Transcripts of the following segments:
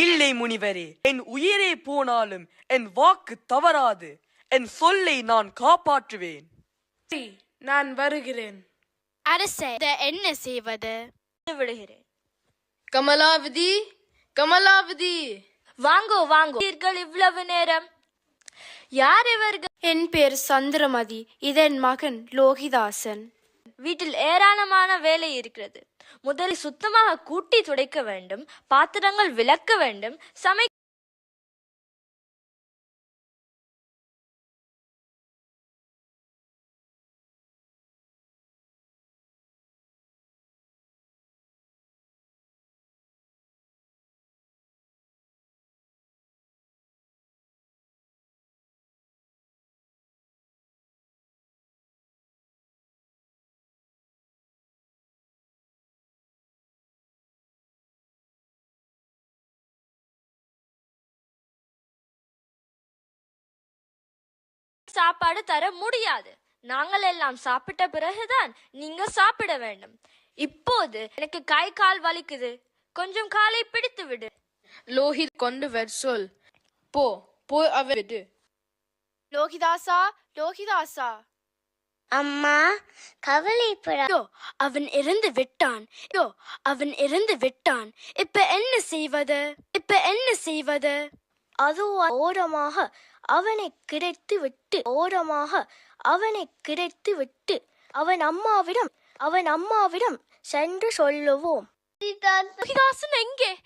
இல்லை முனிவரே என் உயிரே போனாலும் என் வாக்கு தவறாது. என் சொல்லை நான் காப்பாற்றுவேன். நான் வருகிறேன். அரசே என்ன செய்வது? விடுகிறேன். கமலாவதி கமலாவதி. வாங்கோ வாங்கோ. இவ்வளவு நேரம் யார் இவர்கள்? என் பேர் சந்திரமதி இதன் மகன் லோகிதாசன். வீட்டில் ஏராளமான வேலை இருக்கிறது. முதலில் சுத்தமாக கூட்டி துடைக்க வேண்டும் பாத்திரங்கள் விளக்க வேண்டும் சமை சாப்பாடு தர முடியாது. நாங்கள் எல்லாம் சாப்பிட்ட பிறகுதான் நீங்க சாப்பிட வேண்டும். இப்போது எனக்கு கை கால் வலிக்குது. கொஞ்சம் காலை பிடித்து விடு. லோஹித் கொண்டு வர் சொல். போ அவ விடு. லோகிதாசா லோகிதாசா. அம்மா கவலைப்படா. ஐயோ அவன் இறந்து விட்டான். ஐயோ அவன் இறந்து விட்டான். இப்ப என்ன செய்வது? இப்ப என்ன செய்வது? அதோ ஓரமாக அவனை கிடைத்து விட்டு ஓரமாக அவனை கிடைத்து விட்டு அவன் அம்மாவிடம் அவன் அம்மாவிடம் சென்று சொல்லுவோம். எங்கே?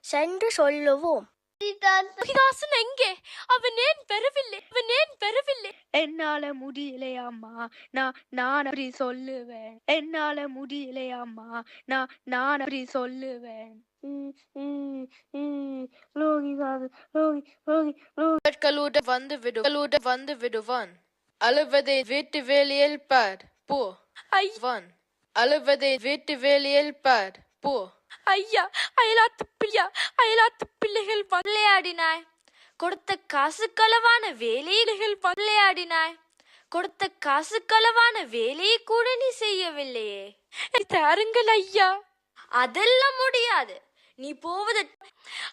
சென்று சொல்லுவோம். லோகிதாசன் எங்கே? அவன் ஏன் பெறவில்லை? அவன் ஏன் பெறவில்லை? என்னால முடியலையாம்மா நான் நான் அப்படி சொல்லுவேன். என்னால முடியலையாம்மா நான் நான் அப்படி சொல்லுவேன். கலூட வந்து விடு கலூட வந்து விடுவான். அழுவதை வீட்டு வேலையில் பார் போ. ஐவான் அழுவதை வீட்டு வேலையில் பார் போ. ஐயா அயலாத்து பிள்ளையா அயலாத்து பிள்ளைகள் விளையாடினாய். கொடுத்த காசு களவான வேலைகள் விளையாடினாய். கொடுத்த காசு களவான வேலையை கூட நீ செய்யவில்லையே. தாருங்கள் ஐயா. அதெல்லாம் முடியாது. நீ போவது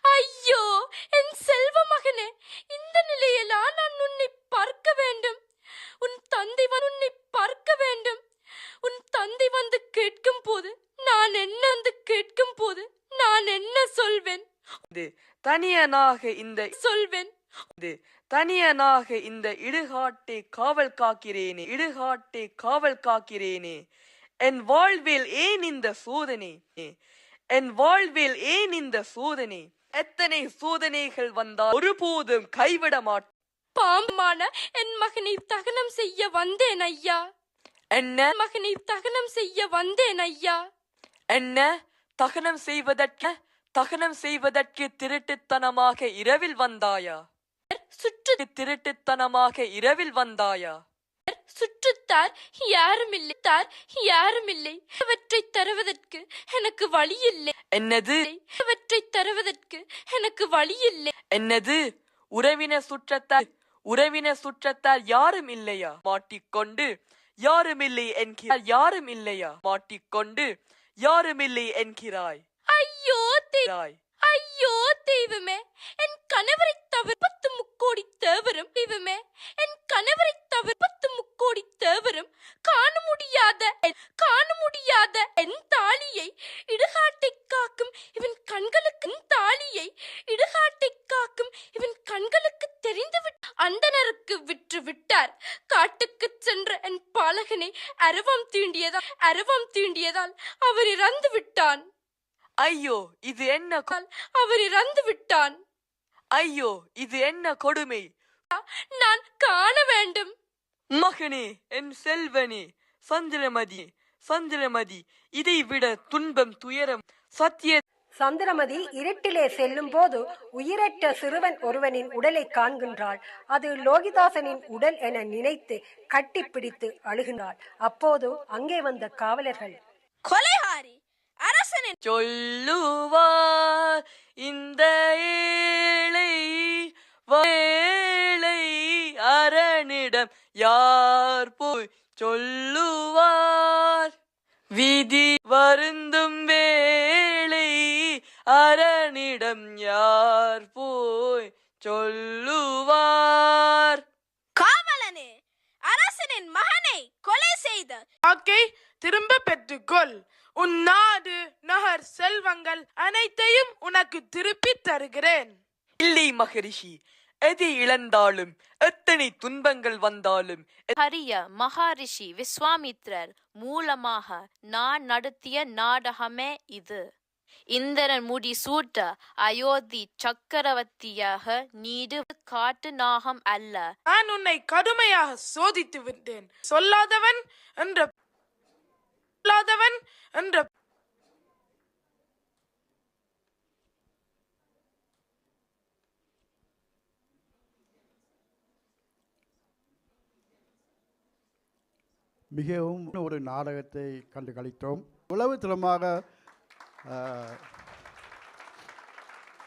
ஐயோ என் செல்வ மகனே இந்த நிலையிலா நான் உன்னை பார்க்க வேண்டும். உன் தந்தை உன்னை பார்க்க வேண்டும். உன் தந்தை வந்து கேட்கும் போது நான் என்ன வந்து கேட்கும் போது நான் என்ன சொல்வேன்? தனியனாக இந்த சொல்வேன். தனியனாக இந்த இடுகாட்டை காவல் காக்கிறேனே இடுகாட்டை காவல் காக்கிறேனே. என் வாழ்வில் ஏன் இந்த சோதனை? என் வாழ்வில் ஏன் இந்த சோதனை? எத்தனை சோதனைகள் வந்தால் ஒருபோதும் கைவிட மாட்டேன் பாம்பமான என் மகனை தகனம் செய்ய வந்தேன் ஐயா. என்ன? என் மகனை தகனம் செய்ய வந்தேன் ஐயா. என்ன? தகனம் செய்வதற்கு தகனம் செய்வதற்கு திருட்டுத்தனமாக இரவில் வந்தாயா? சுற்று திருட்டுத்தனமாக இரவில் வந்தாயா? சுற்றுத்தார் யாருமில்லை. தார் யாருமில்லை. அவற்றை தருவதற்கு எனக்கு வழி இல்லை என்னது? அவற்றை தருவதற்கு எனக்கு வழி இல்லை என்னது? உறவினர் சுற்றத்தார் உறவினர் சுற்றத்தார் யாரும் இல்லையா மாட்டிக்கொண்டு யாரும் இல்லை என்கிறார் யாரும் இல்லையா மாட்டிக்கொண்டு யாரும் இல்லை என்கிறாய் ஐயோ தெய்வ ராய். ஐயோ தெய்வமே என் கணவரை தவிர பத்து முக்கோடி தேவரும் தெய்வமே என் கணவரை தவிர பத்து முக்கோடி தேவரும் காண முடியாத என்- காண முடியாத என் தாலியை இடுகாட்டை காக்கும் இவன் கண்களுக்கு தாலியை இடுகாட்டை காக்கும் இவன் கண்களுக்கு தெரிந்து அந்தனருக்கு விற்று விட்டார். காட்டுக்கு சென்ற என் பாலகனை அரவம் தீண்டியதால் அரவம் தீண்டியதால் அவர் இறந்து விட்டான் ஐயோ இது என்ன அவர் இறந்து விட்டான். ஐயோ இது என்ன கொடுமை? நான் காண வேண்டும். மகனே என் செல்வனே சந்திரமதி சந்திரமதி இதை விட துன்பம் துயரம். சத்திய சந்திரமதி இருட்டிலே செல்லும் போது உயிரற்ற சிறுவன் ஒருவனின் உடலை காண்கின்றாள். அது லோகிதாசனின் உடல் என நினைத்து கட்டிப்பிடித்து அழுகின்றாள். அப்போது அங்கே வந்த காவலர்கள் கொலைகாரி அரசனின் சொல்லுவார். இந்த ஏழை வேளை அரணிடம் யார் போய் சொல்லுவார்? விதி வருந்தும் வேளை அரணிடம் யார் சொல்லுவார்? காவலனே அரசனின் மகனை கொலை செய்த வாக்கை திரும்ப பெற்றுக்கொள். உன் நாடு நகர் செல்வங்கள் அனைத்தையும் உனக்கு திருப்பித் தருகிறேன். இல்லை மகரிஷி எது இழந்தாலும் எத்தனை துன்பங்கள் வந்தாலும் ஹரிய மகாரிஷி விஸ்வாமித்ரர் மூலமாக நான் நடத்திய நாடகமே இது. இந்திரன் முடி சூட்ட அயோத்தி சக்கரவர்த்தியாக நீடு காட்டு நாகம் அல்ல. நான் உன்னை கடுமையாக சோதித்து விட்டேன். சொல்லாதவன் என்ற இல்லாதவன் என்ற மிகவும் ஒரு நாடகத்தை கண்டு கழித்தோம் உளவு திறமாக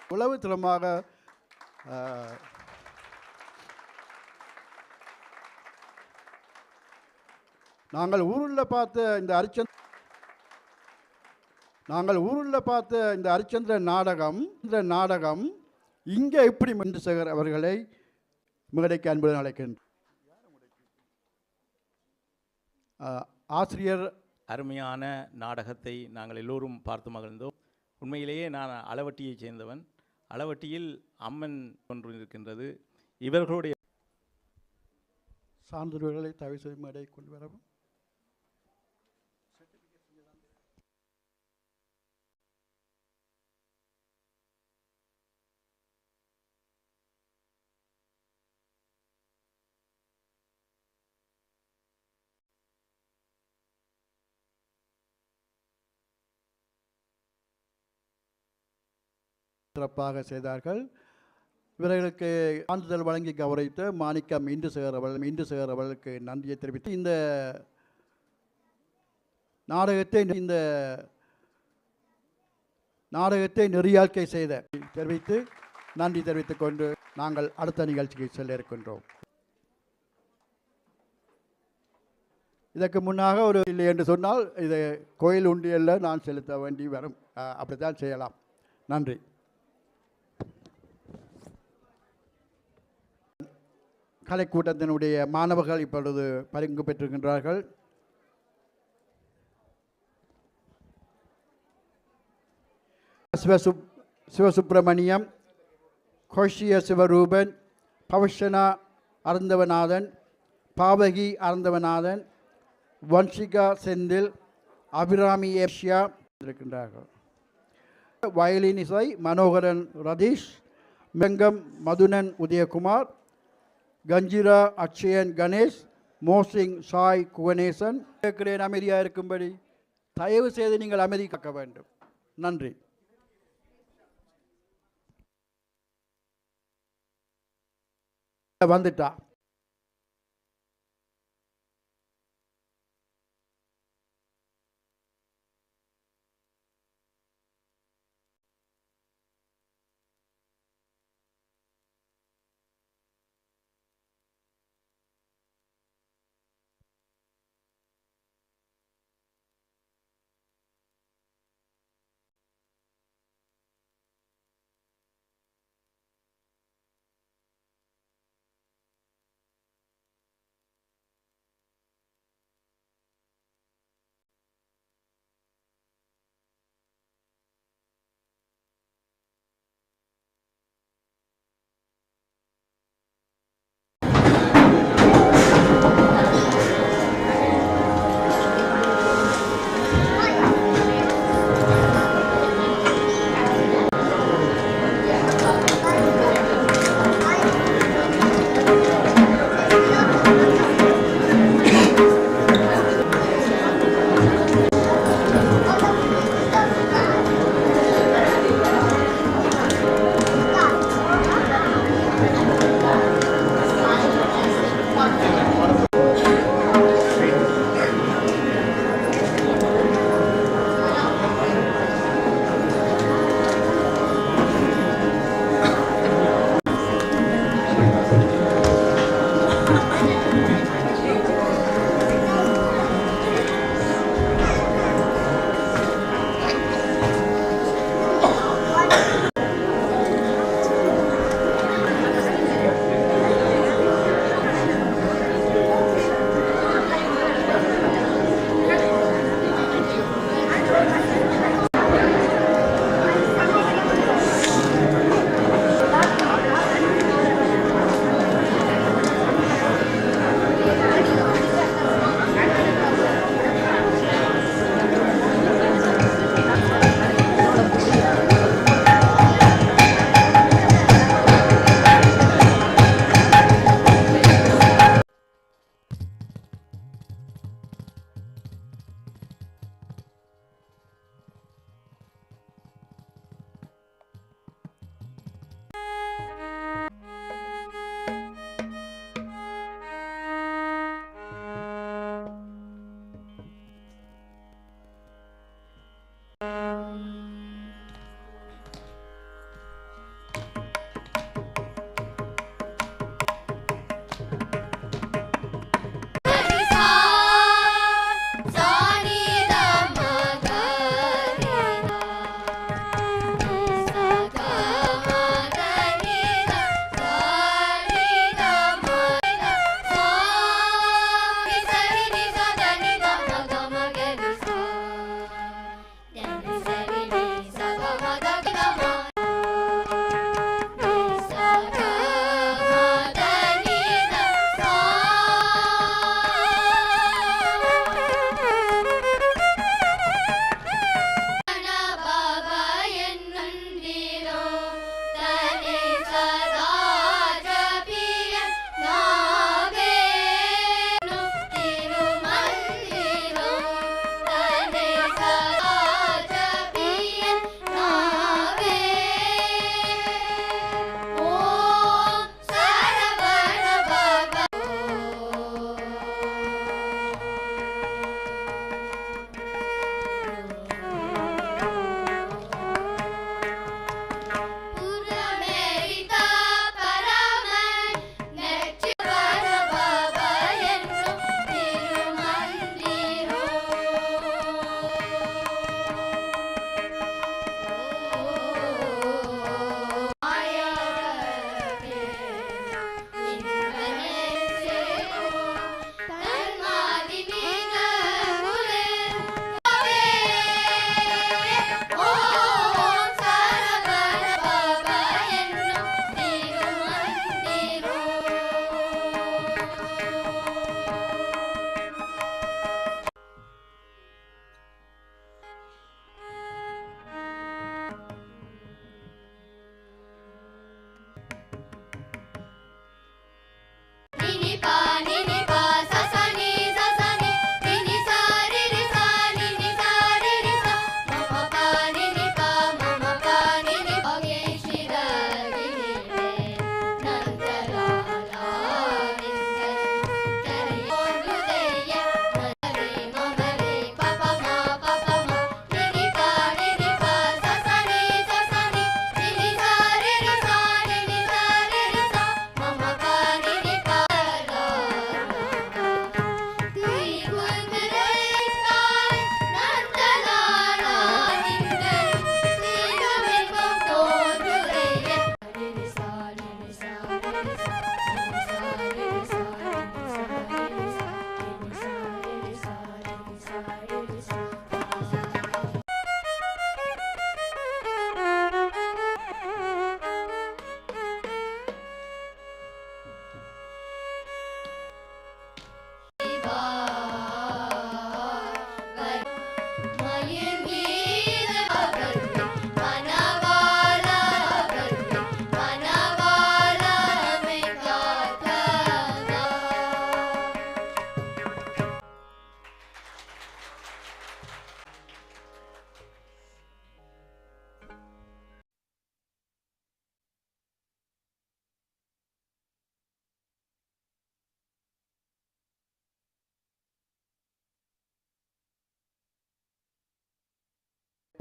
உளவு திறமாக நாங்கள் ஊரில் பார்த்த இந்த அரிச்சந்த் நாங்கள் ஊரில் பார்த்த இந்த அரிச்சந்திர நாடகம் இந்த நாடகம் இங்கே எப்படி மன்று சேகர் அவர்களை மேடைக்கு அன்புடன் அழைக்கின்றோம். ஆசிரியர். அருமையான நாடகத்தை நாங்கள் எல்லோரும் பார்த்து மகிழ்ந்தோம். உண்மையிலேயே நான் அளவட்டியைச் சேர்ந்தவன். அளவட்டியில் அம்மன் ஒன்று இருக்கின்றது. இவர்களுடைய சான்றிதழ்களை செய்து மேடை கொண்டு வரவும். சிறப்பாக செய்தார்கள். இவர்களுக்கு சான்றிதழ் வழங்கி கௌரவித்த மாணிக்கம் இந்து சேகர் அவர்கள் இந்து சேகர் அவர்களுக்கு நன்றியை தெரிவித்து இந்த நாடகத்தை இந்த நாடகத்தை நெறியாழ்க்கை செய்த தெரிவித்து நன்றி தெரிவித்துக் கொண்டு நாங்கள் அடுத்த நிகழ்ச்சிக்கு செல்ல இருக்கின்றோம். இதற்கு முன்னாக ஒரு இல்லை என்று சொன்னால் இது கோயில் உண்டியல்ல நான் செலுத்த வேண்டி வரும். அப்படித்தான் செய்யலாம். நன்றி. கலைக்கூட்டத்தினுடைய மாணவர்கள் இப்பொழுது பரிங்கு பெற்றிருக்கின்றார்கள். சிவசு சிவசுப்பிரமணியம் கோஷிய சிவரூபன் பவஷனா அருந்தவநாதன் பாவகி அருந்தவநாதன் வன்ஷிகா செந்தில் அபிராமி ஏஷியா இருக்கின்றார்கள். வயலின் இசை மனோகரன் ரதீஷ் மெங்கம் மதுனன் உதயகுமார் கஞ்சிரா அக்ஷயன் கணேஷ் மோசிங் சாய் குவனேசன் கேட்கிறேன் அமைதியாக இருக்கும்படி. தயவு செய்து நீங்கள் அமைதி காக்க வேண்டும். நன்றி. வந்துட்டா.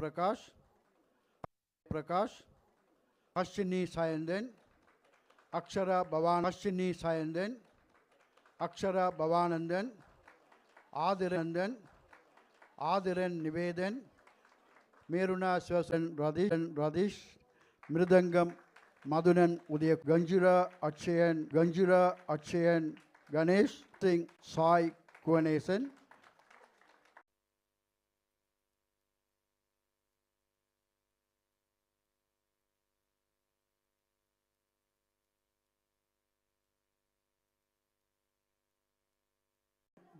பிரகாஷ் பிரகாஷ் அஸ்வினி சாயந்தன் அக்ஷரா பவான் அஸ்வினி சாயந்தன் அக்ஷரா பவானந்தன் ஆதிரந்தன் ஆதிரன் நிவேதன் மேருணா சிவசன் ரதீஷ் ரதீஷ் மிருதங்கம் மதுனன் உதய கஞ்சுரா அக்ஷயன் கஞ்சுரா அக்ஷயன் கணேஷ் சிங் சாய் குவனேசன்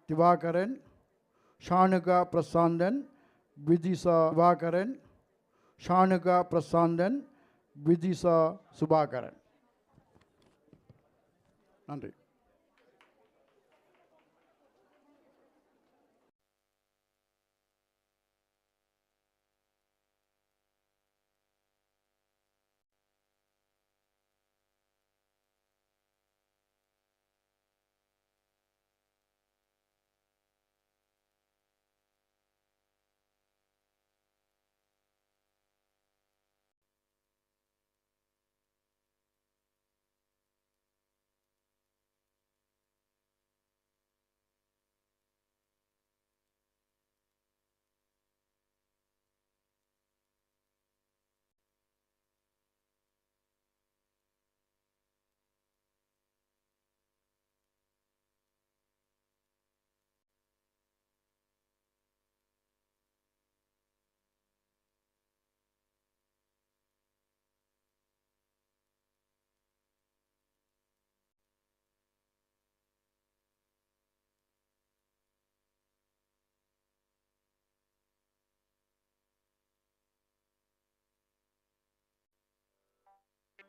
திவாகரன் ஷானுகா பிரசாந்தன் விதிசா திவாகரன் ஷானுகா பிரசாந்தன் விதிசா சுபாகரன். நன்றி.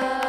you.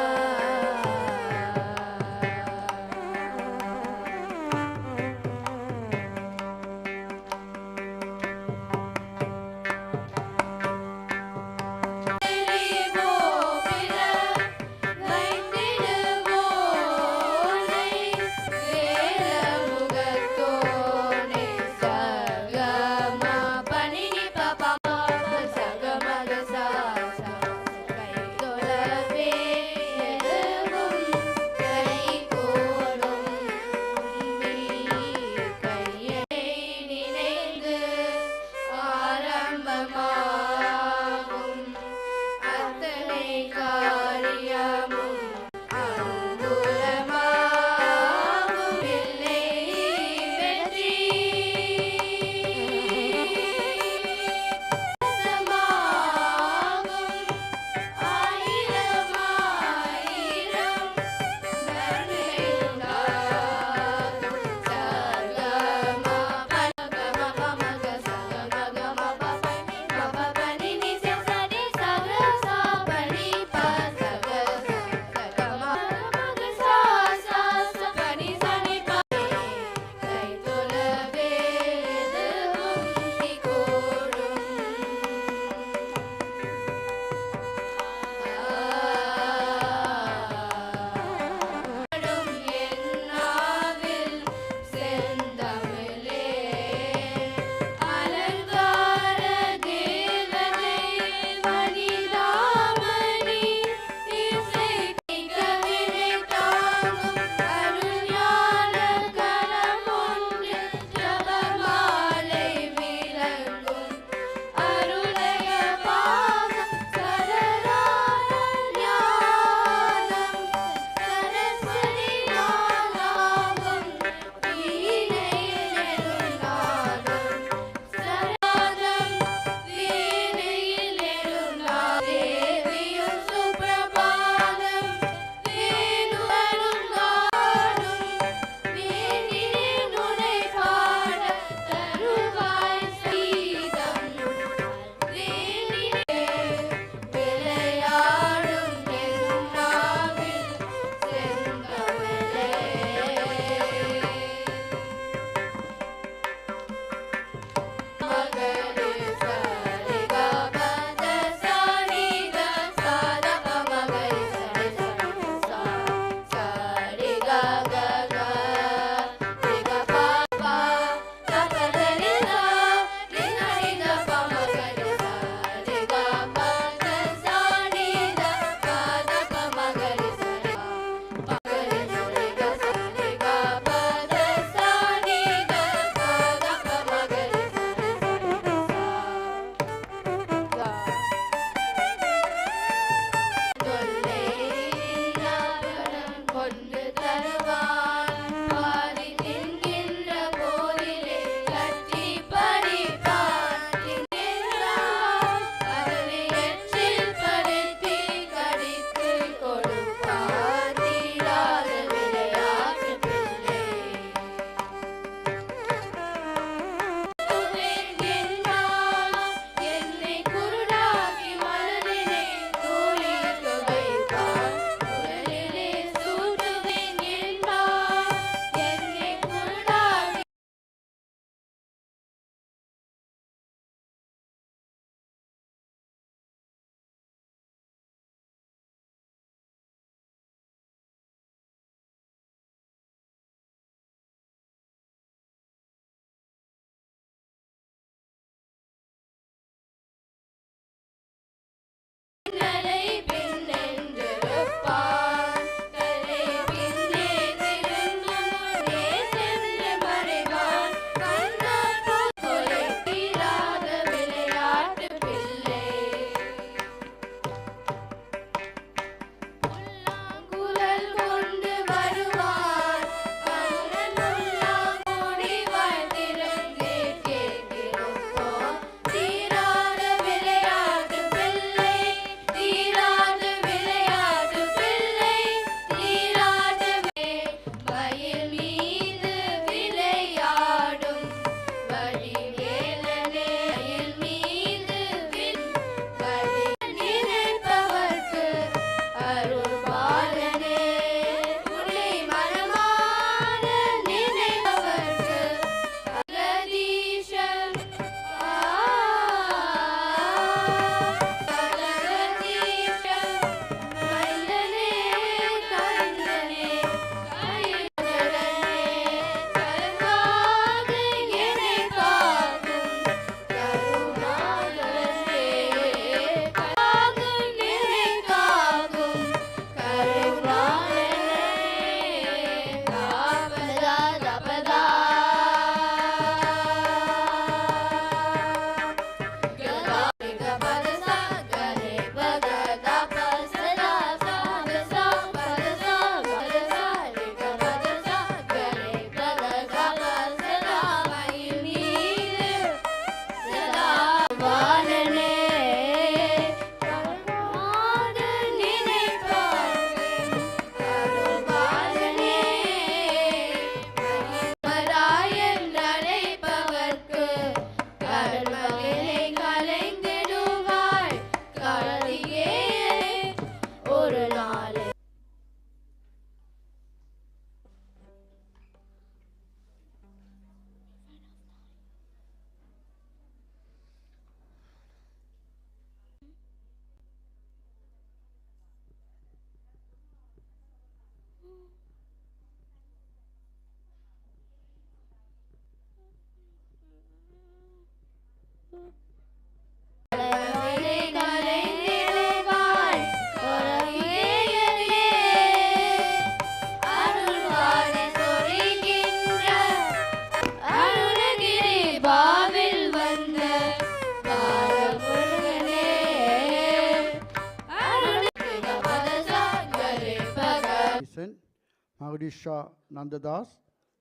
ஒடிஷா நந்ததாஸ்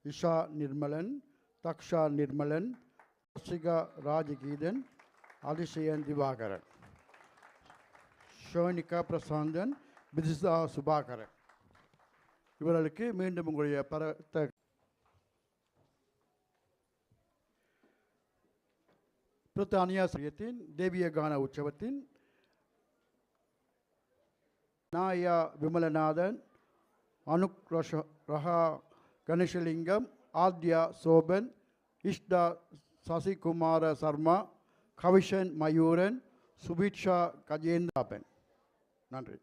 இஷா நிர்மலன் தக்ஷா நிர்மலன் ஹர்ஷிகா ராஜகீதன் அதிசயன் திவாகரன் ஷோனிகா பிரசாந்தன் பிதிசா சுபாகரன் இவர்களுக்கு மீண்டும் உங்களுடைய பரத்த பிரித்தானியாசிரியத்தின் தேவிய கான உற்சவத்தின் நாயா விமலநாதன் அனுக் ரஷ ரஹா கணேசலிங்கம் ஆத்யா சோபன் இஷ்டா சசிகுமார சர்மா கவிஷன் மயூரன் சுபிக்ஷா கஜேந்திராபன். நன்றி.